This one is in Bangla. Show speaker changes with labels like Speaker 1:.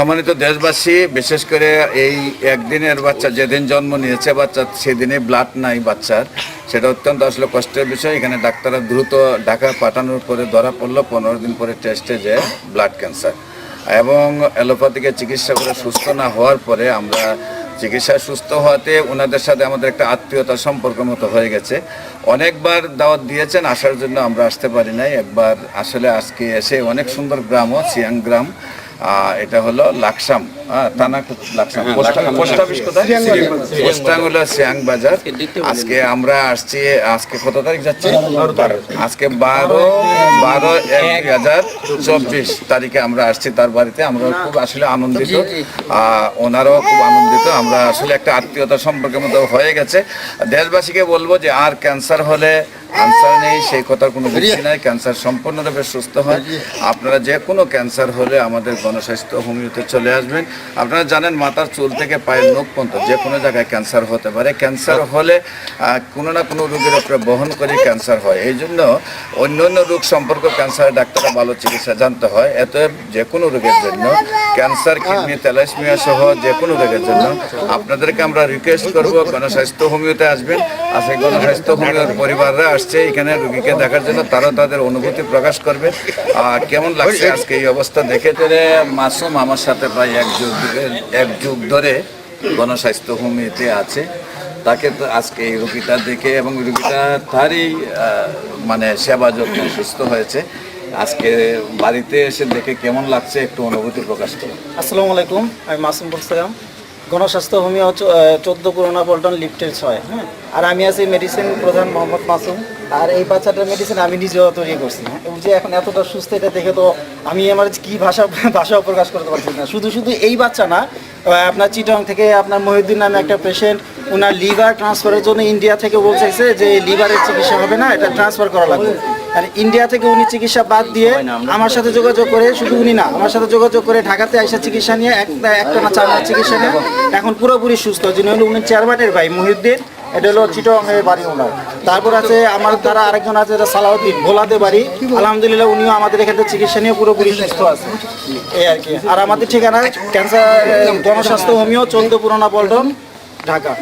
Speaker 1: সম্মানিত দেশবাসী, বিশেষ করে এই একদিনের বাচ্চা, যেদিন জন্ম নিয়েছে বাচ্চা, সেদিনে ব্লাড নাই বাচ্চার। সেটা অত্যন্ত আসলে কষ্টের বিষয়। এখানে ডাক্তাররা দ্রুত ঢাকা পাঠানোর পরে ধরা পড়ল, পনেরো দিন পরে টেস্টে যে ব্লাড ক্যান্সার এবং অ্যালোপ্যাথিকে চিকিৎসা করে সুস্থ না হওয়ার পরে আমরা চিকিৎসায় সুস্থ হওয়াতে ওনাদের সাথে আমাদের একটা আত্মীয়তা সম্পর্ক মতো হয়ে গেছে। অনেকবার দাওয়াত দিয়েছেন, আসার জন্য আমরা আসতে পারি নাই। একবার আসলে আজকে এসে অনেক সুন্দর গ্রামও, সিয়াং গ্রাম। এটা হলো লাকসাম। হ্যাঁ, বাজার। আজকে আমরা আসছি আজকে কত তারিখ যাচ্ছে? আজকে বারো বারো এক হাজার চব্বিশ তারিখে আমরা আসছি তার বাড়িতে। আমরা খুব আসলে আনন্দিত। ওনারাও খুব আনন্দিত। আমরা আসলে একটা আত্মীয়তা সম্পর্কের মতো হয়ে গেছে। দেশবাসীকে বলব যে আর ক্যান্সার হলে ক্যান্সার নেই সেই কথার কোনো ভিত্তি নাই। ক্যান্সার সম্পূর্ণরূপে সুস্থ হয়। আপনারা যে কোনো ক্যান্সার হলে আমাদের গণস্বাস্থ্য হোমিওতে চলে আসবেন। আপনারা জানেন মাথার চুল থেকে পায়ের নখ পর্যন্ত যে কোনো জায়গায় ক্যান্সার হতে পারে। ক্যান্সার হলে কোনো না কোনো রোগের উপরে বহন করে ক্যান্সার হয়। এই জন্য অন্য অন্য রোগ সম্পর্কে ক্যান্সারের ডাক্তাররা ভালো চিকিৎসা জানতে হয়। এত যে কোনো রোগের জন্য, ক্যান্সার, কিডনি তেলাসমিয়া সহ যে কোনো রোগের জন্য আপনাদেরকে আমরা রিকোয়েস্ট করব, গণস্বাস্থ্য হোমিওতে আসবেন। আজকে গণস্বাস্থ্য হোমিওর পরিবাররা আসছে এখানে রোগীকে দেখার জন্য তারাও তাদের অনুভূতি প্রকাশ করবে। আর কেমন লাগছে আজকে এই অবস্থা দেখে? মাসুম আমার সাথে প্রায় এক এক যুগ ধরে গণস্বাস্থ্য হোমিওতে আছে। তাকে তো আজকে এই রোগীটা দেখে এবং রোগীটা তারই মানে সেবা যত্ন সুস্থ হয়েছে। আজকে বাড়িতে এসে দেখে কেমন লাগছে, একটু অনুভূতি প্রকাশ করুন।
Speaker 2: আসসালামু আলাইকুম, আমি মাসুম বলছিলাম গণস্বাস্থ্য হোমিও চোদ্দ করোনা পল্টন লিফটের ছয় হ্যাঁ? আর আমি আছি মেডিসিন প্রধান মোহাম্মদ মাসুম। আর এই বাচ্চাটার মেডিসিন আমি নিজেও তৈরি করছি হ্যাঁ এবং যে এখন এতটা সুস্থ এটা দেখে তো আমি আমার কি ভাষা ভাষাও প্রকাশ করতে পারছি না। শুধু শুধু এই বাচ্চা না আপনার চিটং থেকে আপনার মহিউদ্দিন নামে একটা পেশেন্ট ওনার লিভার ট্রান্সফারের জন্য ইন্ডিয়া থেকে বলতেছে যে লিভারের চিকিৎসা হবে না এটা ট্রান্সফার করা লাগবে। আর ইন্ডিয়া থেকে উনি চিকিৎসা বাদ দিয়ে আমার সাথে যোগাযোগ করে শুধু উনি না আমার সাথে যোগাযোগ করে ঢাকাতে আইসা চিকিৎসা নিয়ে একটা একটা না চার চিকিৎসা নিয়ে এখন পুরোপুরি সুস্থ। যিনি হলো উনি চেয়ারম্যানের ভাই মহিউদ্দিন। এটা হলো চিটং এর বাড়ি ওনার। তারপর আছে আমার দ্বারা আরেকজন আছে, এটা সালাউদ্দিন, ভোলাতে বাড়ি। আলহামদুলিল্লাহ উনিও আমাদের এখানে চিকিৎসা নিয়ে পুরোপুরি সুস্থ আছে। এই আর কি। আর আমাদের ঠিকানা, ক্যান্সার, জনস্বাস্থ্য হোমিও চন্দ্র পুরোনা পল্টন ঢাকা